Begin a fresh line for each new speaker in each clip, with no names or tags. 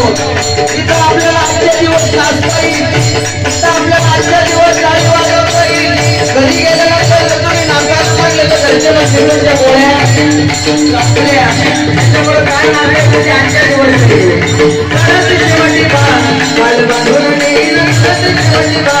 आहोत तिथं आपल्याला आजच्या दिवस नाचता येईल तिथं आपल्याला आजच्या दिवस गाडी वाजवता येईल घरी गेलं तर तुम्ही नाकाच म्हणलं तर घरचे म्हणजे म्हणजे गोळ्या लागल्या त्याच्यामुळे काय नावे म्हणजे आजच्या दिवस कारण शेवटी बा बाल बांधून नेईल शेवटी बा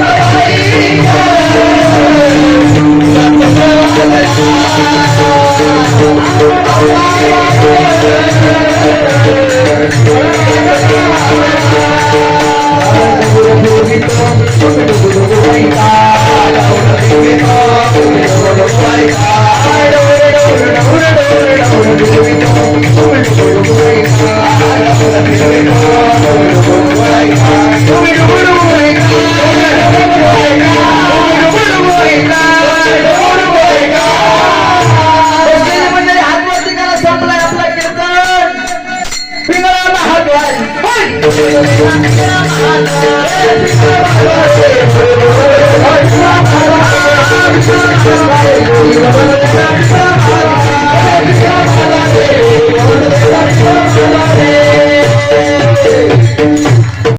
Thank you.